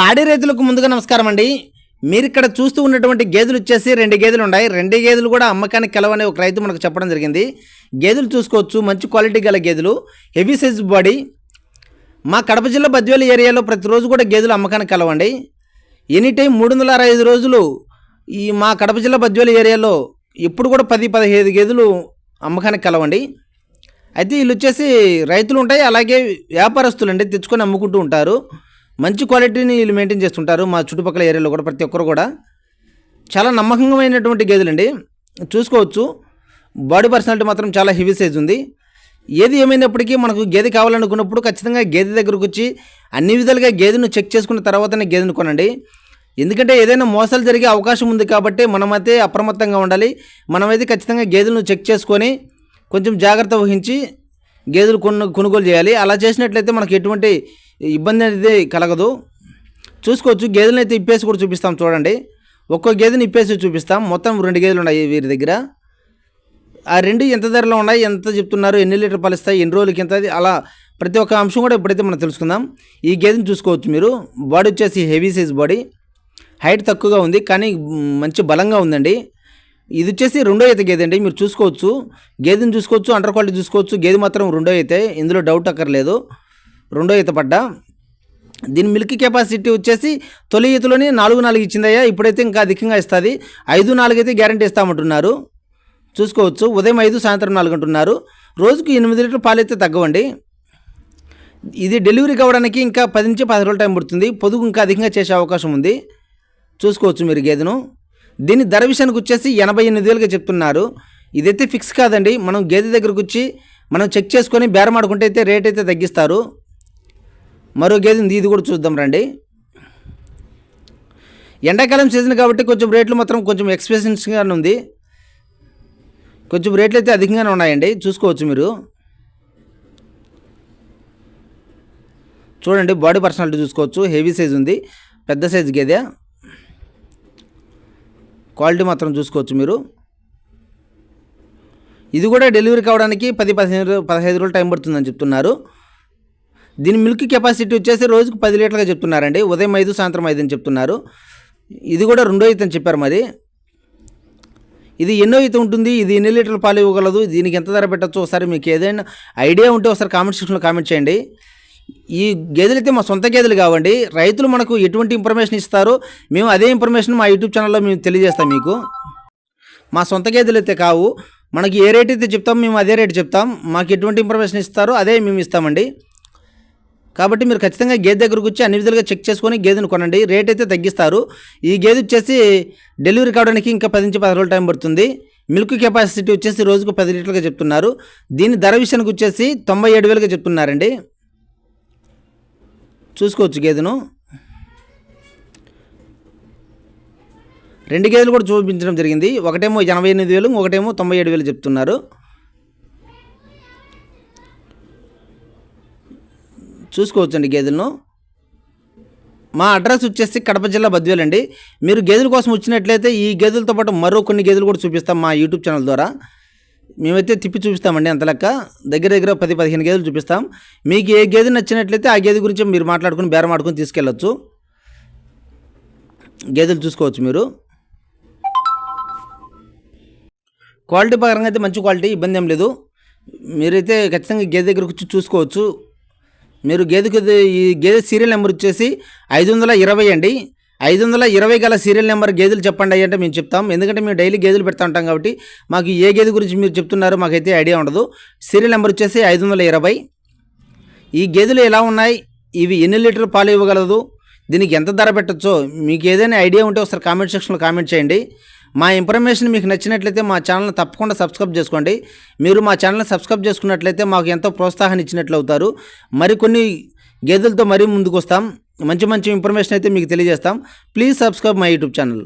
పాడి రైతులకు ముందుగా నమస్కారం అండి. మీరు ఇక్కడ చూస్తూ ఉన్నటువంటి గేదెలు వచ్చేసి రెండు గేదెలు ఉన్నాయి. రెండు గేదెలు కూడా అమ్మకానికి కలవని ఒక రైతు మనకు చెప్పడం జరిగింది. గేదెలు చూసుకోవచ్చు. మంచి క్వాలిటీ గల గేదెలు. Heavy size body. మా కడప జిల్లా బద్వేలు ఏరియాలో ప్రతిరోజు కూడా గేదెలు అమ్మకానికి కలవండి. ఎనీ టైం మూడు వందల అరవై ఐదు రోజులు ఈ మా కడప జిల్లా బద్వేలు ఏరియాలో ఎప్పుడు కూడా పది పదిహేను గేదెలు అమ్మకానికి కలవండి. అయితే వీళ్ళు వచ్చేసి రైతులు ఉంటాయి. అలాగే వ్యాపారస్తులు అండి. తెచ్చుకొని అమ్ముకుంటూ ఉంటారు. మంచి క్వాలిటీని వీళ్ళు మెయింటైన్ చేస్తుంటారు. మా చుట్టుపక్కల ఏరియాలో కూడా ప్రతి ఒక్కరు కూడా. చాలా నమ్మకమైనటువంటి గేదెలండి. చూసుకోవచ్చు. బాడీ పర్సనాలిటీ మాత్రం చాలా హెవీ సైజ్ ఉంది. ఏది ఏమైనప్పటికీ మనకు గేదె కావాలనుకున్నప్పుడు ఖచ్చితంగా గేదె దగ్గరకు వచ్చి అన్ని విధాలుగా గేదెను చెక్ చేసుకున్న తర్వాతనే గేదెను కొనండి. ఎందుకంటే ఏదైనా మోసాలు జరిగే అవకాశం ఉంది కాబట్టి మనమైతే అప్రమత్తంగా ఉండాలి. మనమైతే ఖచ్చితంగా గేదెలను చెక్ చేసుకొని కొంచెం జాగ్రత్త వహించి గేదెలు కొను కొనుగోలు చేయాలి. అలా చేసినట్లయితే మనకు ఎటువంటి ఇబ్బంది అనేది కలగదు. చూసుకోవచ్చు గేదెలను అయితే ఇప్పేసి కూడా చూపిస్తాం చూడండి. ఒక్కో గేదెని ఇప్పేసి చూపిస్తాం. మొత్తం రెండు గేదెలు ఉన్నాయి వీరి దగ్గర. ఆ రెండు ఎంత ధరలో ఉన్నాయి ఎంత చెప్తున్నారు ఎన్ని లీటర్ పాలు ఇస్తాయి ఎన్ని రోజులకి ఎంత అలా ప్రతి ఒక్క అంశం కూడా ఇప్పుడైతే మనం తెలుసుకుందాం. ఈ గేదెని చూసుకోవచ్చు మీరు. బాడీ వచ్చేసి హెవీ సైజ్ బాడీ హైట్ తక్కువగా ఉంది కానీ మంచి బలంగా ఉందండి. ఇది వచ్చేసి రెండో అయితే గేదె అండి మీరు చూసుకోవచ్చు. గేదెని చూసుకోవచ్చు అండర్ క్వాలిటీ చూసుకోవచ్చు. గేదె మాత్రం రెండో అయితే ఇందులో డౌట్ అక్కర్లేదు. రెండో ఈత పడ్డా. దీని మిల్క్ కెపాసిటీ వచ్చేసి తొలి ఈతలోనే నాలుగు నాలుగు ఇచ్చిందయ్యా. ఇప్పుడైతే ఇంకా అధికంగా ఇస్తుంది. ఐదు నాలుగు అయితే గ్యారంటీ ఇస్తామంటున్నారు. చూసుకోవచ్చు. ఉదయం ఐదు సాయంత్రం నాలుగు అంటున్నారు. రోజుకు ఎనిమిది లీటర్ పాలు అయితే తగ్గవండి. ఇది డెలివరీ కావడానికి ఇంకా పది నుంచి పది రోజుల టైం పడుతుంది. పొదుగు ఇంకా అధికంగా చేసే అవకాశం ఉంది. చూసుకోవచ్చు మీరు గేదెను. దీని ధర విషయానికి వచ్చేసి ఎనభై ఎనిమిది వేలుగా చెప్తున్నారు. ఇదైతే ఫిక్స్ కాదండి. మనం గేదె దగ్గరకు వచ్చి మనం చెక్ చేసుకొని బేరం ఆడుకుంటే అయితే రేట్ అయితే తగ్గిస్తారు. మరో గేదె ఇది కూడా చూద్దాం రండి. ఎండాకాలం సీజన్ కాబట్టి కొంచెం రేట్లు మాత్రం కొంచెం ఎక్స్పెన్సివ్గానే ఉంది. కొంచెం రేట్లు అయితే అధికంగానే ఉన్నాయండి చూసుకోవచ్చు మీరు. చూడండి బాడీ పర్సనాలిటీ చూసుకోవచ్చు హెవీ సైజ్ ఉంది పెద్ద సైజ్ గేదె. క్వాలిటీ మాత్రం చూసుకోవచ్చు మీరు. ఇది కూడా డెలివరీ కావడానికి పది పదిహేను పదహైదు రోజులు టైం పడుతుందని చెప్తున్నారు. దీని మిల్క్ కెపాసిటీ వచ్చేసి రోజుకు పది లీటర్గా చెప్తున్నారండి. ఉదయం ఐదు సాయంత్రం ఐదు అని చెప్తున్నారు. ఇది కూడా రెండో ఈత అని చెప్పారు మరి ఇది ఎన్నో ఈత ఉంటుంది ఇది ఎన్ని లీటర్ల పాలు ఇవ్వగలదు దీనికి ఎంత ధర పెట్టచ్చు? ఒకసారి మీకు ఏదైనా ఐడియా ఉంటే ఒకసారి కామెంట్ సెక్షన్లో కామెంట్ చేయండి. ఈ గేదెలు అయితే మా సొంత గేదెలు కావండి. రైతులు మనకు ఎటువంటి ఇన్ఫర్మేషన్ ఇస్తారో మేము అదే ఇన్ఫర్మేషన్ మా యూట్యూబ్ ఛానల్లో మేము తెలియజేస్తాం మీకు. మా సొంత గేదెలు అయితే కావు. మనకి ఏ రేట్ అయితే చెప్తాం మేము అదే రేట్ చెప్తాం. మాకు ఎటువంటి ఇన్ఫర్మేషన్ ఇస్తారో అదే మేము ఇస్తామండి. కాబట్టి మీరు ఖచ్చితంగా గేదె దగ్గరకు వచ్చి అన్ని విధాలుగా చెక్ చేసుకొని గేదెను కొనండి. రేట్ అయితే తగ్గిస్తారు. ఈ గేదె వచ్చేసి డెలివరీ కావడానికి ఇంకా పది నుంచి పది రోజులు టైం పడుతుంది. మిల్క్ కెపాసిటీ వచ్చేసి రోజుకు పది లీటర్లుగా చెప్తున్నారు. దీని ధర విషయానికి వచ్చేసి తొంభై ఏడు వేలుగా చెప్తున్నారండి. చూసుకోవచ్చు గేదెను. రెండు గేదెలు కూడా చూపించడం జరిగింది. ఒకటేమో ఎనభై ఎనిమిది వేలు ఒకటేమో తొంభై ఏడు వేలు చెప్తున్నారు. చూసుకోవచ్చండి గేదెలను. మా అడ్రస్ వచ్చేసి కడప జిల్లా బద్వేలు అండి. మీరు గేదెల కోసం వచ్చినట్లయితే ఈ గేదెలతో పాటు మరో కొన్ని గేదెలు కూడా చూపిస్తాం మా యూట్యూబ్ ఛానల్ ద్వారా. మేమైతే తిప్పి చూపిస్తామండి అంత లెక్క. దగ్గర దగ్గర పది పదిహేను గేదెలు చూపిస్తాం. మీకు ఏ గేదె నచ్చినట్లయితే ఆ గేదె గురించి మీరు మాట్లాడుకుని బేరం ఆడుకొని తీసుకెళ్ళొచ్చు. గేదెలు చూసుకోవచ్చు మీరు. క్వాలిటీ పరంగా అయితే మంచి క్వాలిటీ ఇబ్బంది ఏం లేదు. మీరైతే ఖచ్చితంగా గేదె దగ్గరకు వచ్చి చూసుకోవచ్చు. మీరు గేదెకు ఈ గేదె సీరియల్ నెంబర్ వచ్చేసి ఐదు వందల ఇరవై అండి. ఐదు వందల ఇరవై గల సీరియల్ నెంబర్ గేదెలు చెప్పండి అయ్యంటే అంటే మేము చెప్తాం. ఎందుకంటే మేము డైలీ గేదెలు పెడతా ఉంటాం కాబట్టి మాకు ఏ గేదె గురించి మీరు చెప్తున్నారో మాకైతే ఐడియా ఉండదు. సీరియల్ నెంబర్ వచ్చేసి ఐదు వందల ఇరవై. ఈ గేదెలు ఎలా ఉన్నాయి? ఇవి ఎన్ని లీటర్లు పాలు ఇవ్వగలదు? దీనికి ఎంత ధర పెట్టచ్చో? మీకు ఏదైనా ఐడియా ఉంటే ఒకసారి కామెంట్ సెక్షన్లో కామెంట్ చేయండి. మా ఇన్ఫర్మేషన్ మీకు నచ్చినట్లయితే మా ఛానల్ని తప్పకుండా సబ్స్క్రైబ్ చేసుకోండి. మీరు మా ఛానల్ని సబ్స్క్రైబ్ చేసుకున్నట్లయితే మాకు ఎంతో ప్రోత్సాహాన్ని ఇచ్చినట్లు అవుతారు. మరికొన్ని గేదెలతో మరీ ముందుకు వస్తాం మంచి మంచి ఇన్ఫర్మేషన్ అయితే మీకు తెలియజేస్తాం. Please subscribe my YouTube channel